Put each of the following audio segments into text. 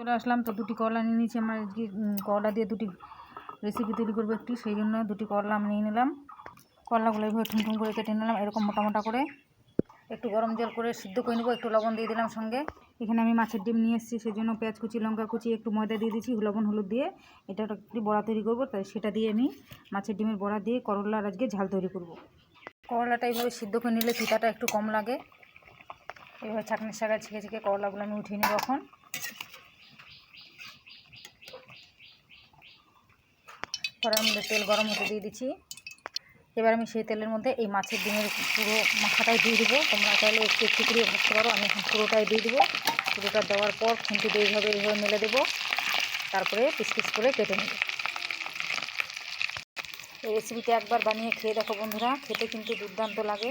চলে আসলাম তো দুটি করলা নিয়ে নিয়েছি আমার আজকে করলা দিয়ে দুটি রেসিপি তৈরি করব একটি, সেই জন্য দুটি করলা আমি নিয়ে নিলাম। করলাগুলো এইভাবে ঠুমঠুম করে কেটে নিলাম, এরকম মোটা মোটা করে। একটু গরম জল করে সিদ্ধ করে নেব, একটু লবণ দিয়ে দিলাম সঙ্গে। এখানে আমি মাছের ডিম নিয়ে এসেছি, সেই জন্য পেঁয়াজ কুচি, লঙ্কা কুচি, একটু ময়দা দিয়ে দিয়েছি, লবণ, হলুদ দিয়ে। এটা একটি বড়া তৈরি করব, তাই সেটা দিয়ে আমি মাছের ডিমের বড়া দিয়ে করলার আজকে ঝাল তৈরি করব। করলাটা এইভাবে সিদ্ধ করে নিলে তিতাটা একটু কম লাগে। এইভাবে ছাঁকনির শাখায় ছিঁকে ছেঁকে করলাগুলো আমি উঠিয়ে নিব এখন। কড়ার মধ্যে তেল গরম হতে দিয়ে দিচ্ছি। এবার আমি সেই তেলের মধ্যে এই মাছের ডিমের পুরো মাথাটাই দিয়ে দেবো। তোমরা চাইলে একটু একটু করে ভাজতে পারো। আমি এখন পুরোটাই দিয়ে দেবো। পুরোটা দেওয়ার পর খুন্তি দিয়ে এইভাবে এইভাবে মেলে দেবো। তারপরে পিস পিস করে কেটে নেব। এই রেসিপিটা একবার বানিয়ে খেয়ে দেখো বন্ধুরা। খেতে কিন্তু দুর্দান্ত লাগে।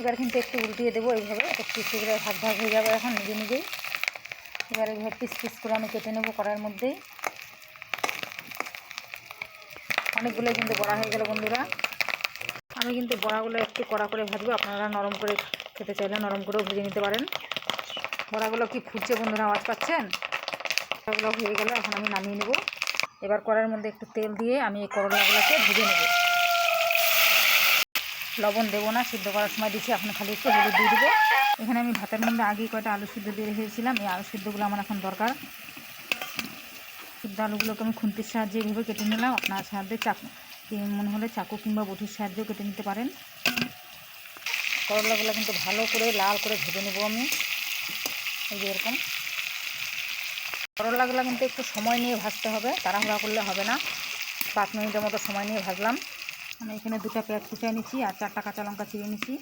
এবার কিন্তু একটু উল্টিয়ে দেবো এইভাবে। একটু করে ভাগ ভাগ হয়ে যাবে এখন নিজে নিজেই। এবার এইভাবে পিস পিস করে আমি কেটে নেব কড়াইয়ের মধ্যেই। অনেকগুলো কিন্তু বড়া হয়ে গেল বন্ধুরা। আমি কিন্তু বড়াগুলো একটু কড়া করে ভাজবো, আপনারা নরম করে খেতে চাইলে নরম করেও ভেজে নিতে পারেন। বড়াগুলো কি ফুটছে বন্ধুরা, আওয়াজ পাচ্ছেন? বড়াগুলো হয়ে গেল, এখন আমি নামিয়ে নেব। এবার কড়ার মধ্যে একটু তেল দিয়ে আমি এই করলাগুলোকে ভেজে নেব। লবণ দেবো না, সিদ্ধ করার সময় দিচ্ছি, এখন খালি একটু হলুদ দিয়ে দেবো। এখানে আমি ভাতের মধ্যে আগেই কয়টা আলু সিদ্ধ দিয়ে রেখেছিলাম, এই আলু সিদ্ধগুলো আমার এখন দরকার। সিদ্ধ আলুগুলোকে আমি খুন্তির সাহায্যে এইভাবে কেটে নিলাম। আপনার সাহায্যে চাকু মনে হলে চাকু কিংবা বটির সাহায্যেও কেটে নিতে পারেন। করলাগুলো কিন্তু ভালো করে লাল করে ভেজে নেব আমি। এই যে এরকম। করলাগুলো কিন্তু একটু সময় নিয়ে ভাজতে হবে, তাড়াহুড়া করলে হবে না। পাঁচ মিনিটের মতো সময় নিয়ে ভাজলাম। আমি এখানে দুটো পেঁয়াজ কুচিয়ে নিচ্ছি আর চারটা কাঁচা লঙ্কা চিড়ে নিচ্ছি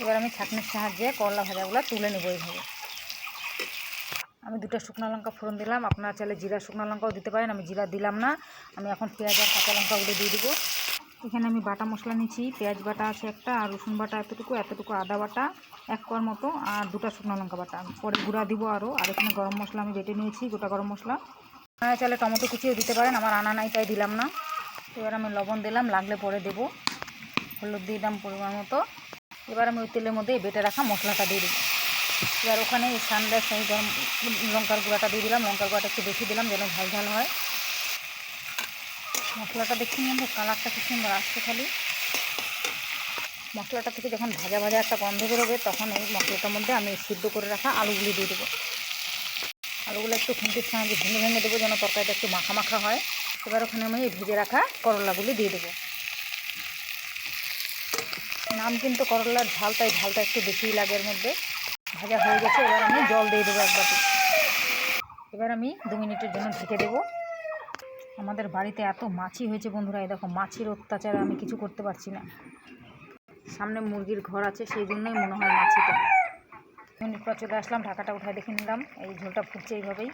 এবার আমি ছাঁকনির সাহায্যে করলা ভাজাগুলো তুলে নেব এইভাবে। আমি দুটো শুকনো লঙ্কা ফোড়ন দিলাম। আপনারা চাইলে জিরা, শুকনো লঙ্কাও দিতে পারেন, আমি জিরা দিলাম না। আমি এখন পেঁয়াজ আর কাঁচা লঙ্কাগুলো দিয়ে দেবো। এখানে আমি বাটা মশলা নিচ্ছি পেঁয়াজ বাটা আছে একটা আর রসুন বাটা এতটুকু এতটুকু আদা বাটা এক কোয়ার মতো আর দুটো শুকনো লঙ্কা বাটা। পরে গুঁড়া দিব আরও, আর এখানে গরম মশলা আমি বেটে নিয়েছি, গোটা গরম মশলা। আপনারা চাইলে টমেটো কুচিও দিতে পারেন, আমার আনা নাই, তাই দিলাম না। এবার আমি লবণ দিলাম, লাগলে পরে দেবো। হলুদ দিয়ে দিলাম পরিমাণ মতো। এবার আমি ওই তেলের মধ্যে বেটে রাখা মশলাটা দিয়ে দেবো। এবার ওখানে সানরাইজ আমি গরম লঙ্কার গুঁড়াটা দিয়ে দিলাম, লঙ্কার গুঁড়াটা একটু বেশি দিলাম যেন ঝাল ঝাল হয়। মশলাটা দেখছি বন্ধু কালারটা কি সুন্দর আসছে খালি। মশলাটা থেকে যখন ভাজা ভাজা একটা গন্ধ বেরোবে, তখন এই মশলাটার মধ্যে আমি সিদ্ধ করে রাখা আলুগুলি দিয়ে দেবো। আলুগুলো একটু খুন্তির সঙ্গে ভেঙে ভেঙে দেবো যেন তরকারিটা একটু মাখা মাখা হয়। এবার ওখানে আমি ভেজে রাখা করলাগুলি দিয়ে দেবো। নাম কিন্তু করলার ঝাল তাই ঝালটা একটু বেশিই লাগে এর মধ্যে। ভাজা হয়ে গেছে, এবার আমি জল দিয়ে দেবো একবার এবার আমি দু মিনিটের জন্য ঢেকে দেবো। আমাদের বাড়িতে এত মাছি হয়েছে বন্ধুরা, এই দেখো মাছির অত্যাচারে আমি কিছু করতে পারছি না। সামনে মুরগির ঘর আছে, সেই জন্যই মনে হয় মাছিটা। মিনিট পর চলে আসলাম, ঢাকাটা উঠায় দেখে নিলাম। এই ঝোলটা ফুটছে এইভাবেই।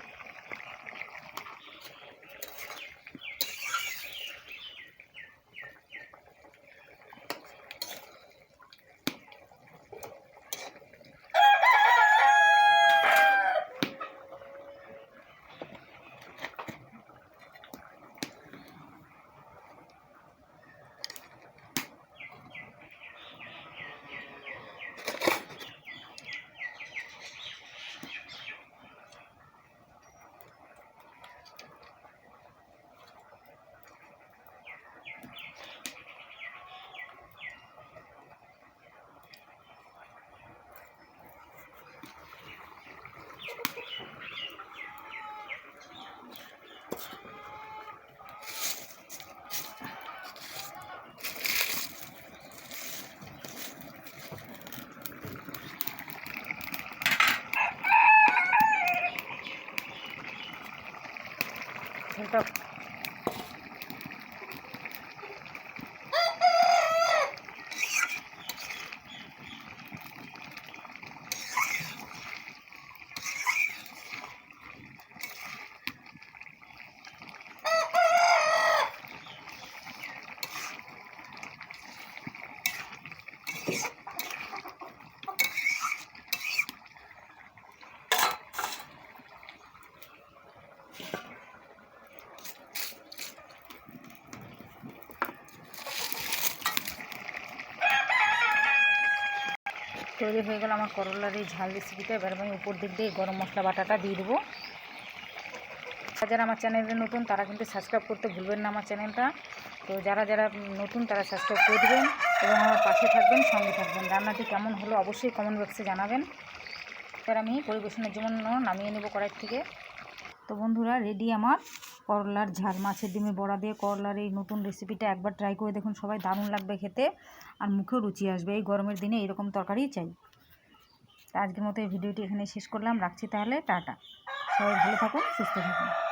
ঝোলটা তৈরি হয়ে গেল আমার করলার এই ঝাল রেসিপিটা এবার আমি উপর দিক দিয়ে গরম মশলা বাটাটা দিয়ে দেবো। যারা আমার চ্যানেলে নতুন, তারা কিন্তু সাবস্ক্রাইব করতে ভুলবেন না আমার চ্যানেলটা তো যারা যারা নতুন, তারা সাবস্ক্রাইব করে দেবেন এবং আমার পাশে থাকবেন, সঙ্গে থাকবেন। রান্নাটি কেমন হলো অবশ্যই কমেন্ট বক্সে জানাবেন। এবার আমি পরিবেশনের জন্য নামিয়ে নেব কড়াই থেকে। তো বন্ধুরা রেডি আমার। করলার ঝাল, মাছের ডিমে বড়া দিয়ে করলার এই নতুন রেসিপিটা একবার ট্রাই করে দেখুন, সবাই দারুণ লাগবে খেতে আর মুখেও রুচি আসবে। এই গরমের দিনে এরকম তরকারি চাই। আজকের মতো এই ভিডিওটি এখানে শেষ করলাম, রাখছি তাহলে, টাটা। সবাই ভালো থাকুন, সুস্থ থাকুন।